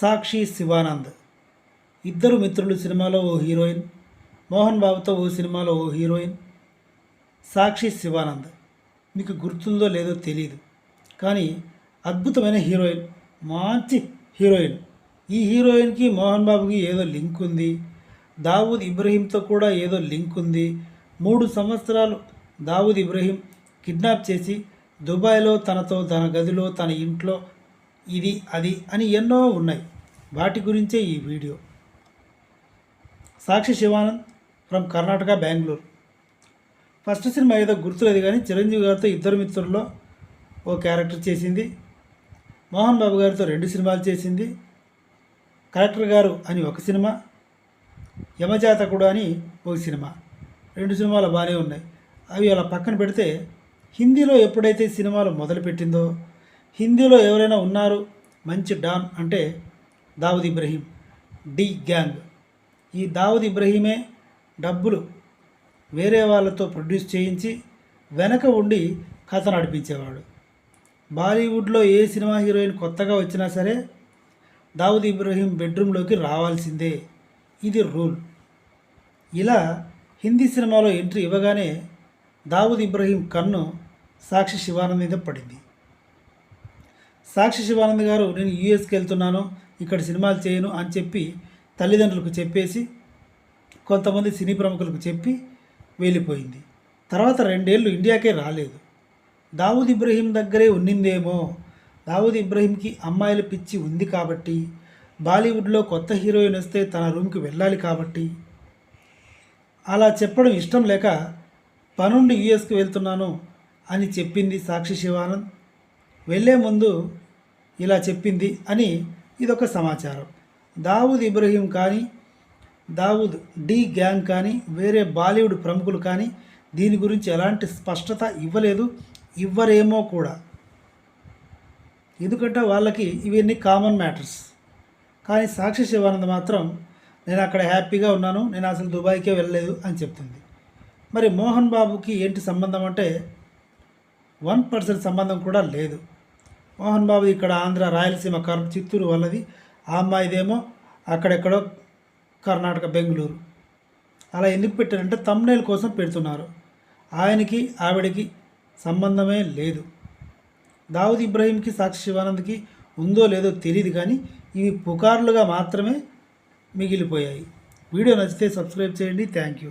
సాక్షి శివానంద్. ఇద్దరు మిత్రులు సినిమాలో ఓ హీరోయిన్ మోహన్ బాబుతో ఓ సినిమాలో ఓ హీరోయిన్ సాక్షి శివానంద్. మీకు గుర్తుందో లేదో తెలియదు కానీ అద్భుతమైన హీరోయిన్ మంచి హీరోయిన్. ఈ హీరోయిన్కి మోహన్ బాబుకి ఏదో లింక్ ఉంది. దావూద్ ఇబ్రహీంతో కూడా ఏదో లింక్ ఉంది. మూడు సంవత్సరాలు దావూద్ ఇబ్రహీం కిడ్నాప్ చేసి దుబాయ్లో తనతో తన గదిలో తన ఇంట్లో ఇది అది అని ఎన్నో ఉన్నాయి. వాటి గురించే ఈ video. Sakshi Shivanand from Karnataka Bengaluru. First cinema ఏదో గుర్తులేదు కానీ చిరంజీవి గారితో ఇద్దరు మిత్రుల్లో ఓ క్యారెక్టర్ చేసింది. మోహన్ బాబు గారితో రెండు సినిమాలు చేసింది. కలెక్టర్ గారు అని ఒక సినిమా. యమజాతకుడు అని ఒక సినిమా. రెండు సినిమాలు బాగానే ఉన్నాయి. అవి అలా పక్కన పెడితే హిందీలో ఎప్పుడైతే సినిమాలు మొదలుపెట్టిందో హిందీలో ఎవరైనా ఉన్నారు? మంచి డాన్ అంటే దావుద్ ఇబ్రహీం డి గ్యాంగ్. ఈ దావుద్ ఇబ్రహీమే డబ్బులు వేరే వాళ్ళతో ప్రొడ్యూస్ చేయించి వెనక ఉండి కథ నడిపించేవాడు. బాలీవుడ్లో ఏ సినిమా హీరోయిన్ కొత్తగా వచ్చినా సరే దావుద్ ఇబ్రహీం బెడ్రూమ్లోకి రావాల్సిందే. ఇది రూల్. ఇలా హిందీ సినిమాలో ఎంట్రీ ఇవ్వగానే దావుద్ ఇబ్రహీం కన్ను సాక్షి శివానంద్ మీద పడింది. సాక్షి శివానంద్ గారు నేను యూఎస్కి వెళ్తున్నాను ఇక్కడ సినిమాలు చేయను అని చెప్పి తల్లిదండ్రులకు చెప్పేసి కొంతమంది సినీ ప్రముఖులకు చెప్పి వెళ్ళిపోయింది. తర్వాత రెండేళ్ళు ఇండియాకే రాలేదు. దావూద్ ఇబ్రహీం దగ్గరే ఉన్నిందేమో. దావూద్ ఇబ్రహీంకి అమ్మాయిల పిచ్చి ఉంది కాబట్టి బాలీవుడ్లో కొత్త హీరోయిన్ వస్తే తన రూమ్కి వెళ్ళాలి కాబట్టి. అలా చెప్పడం ఇష్టం లేక పనుండి యుఎస్కి వెళ్తున్నాను అని చెప్పింది సాక్షి శివానంద్. వెళ్ళే ముందు ఇలా చెప్పింది అని ఇదొక సమాచారం. దావూద్ ఇబ్రహీం కానీ దావూద్ డి గ్యాంగ్ కానీ వేరే బాలీవుడ్ ప్రముఖులు కానీ దీని గురించి ఎలాంటి స్పష్టత ఇవ్వలేదు ఇవ్వరేమో కూడా. ఎందుకంటే వాళ్ళకి ఇవన్నీ కామన్ మ్యాటర్స్ కానీ సాక్షి శివానంద్ మాత్రం నేను అక్కడ హ్యాపీగా ఉన్నాను నేను అసలు దుబాయ్కే వెళ్ళలేదు అని చెప్తుంది. మరి మోహన్ బాబుకి ఏంటి సంబంధం అంటే వన్ పర్సెంట్ సంబంధం కూడా లేదు. మోహన్ బాబు ఇక్కడ ఆంధ్ర రాయలసీమ కర్ చిత్తూరు వాళ్ళది ఆ అమ్మాయిదేమో అక్కడెక్కడో కర్ణాటక బెంగళూరు. అలా ఎందుకు పెట్టారంటే తమ్నేల్ కోసం పెడుతున్నారు. ఆయనకి ఆవిడకి సంబంధమే లేదు. దావుద్ ఇబ్రహీంకి సాక్షి శివానంద్కి ఉందో లేదో తెలియదు కానీ ఇవి పుకార్లుగా మాత్రమే మిగిలిపోయాయి. వీడియో నచ్చితే సబ్స్క్రైబ్ చేయండి. Thank you.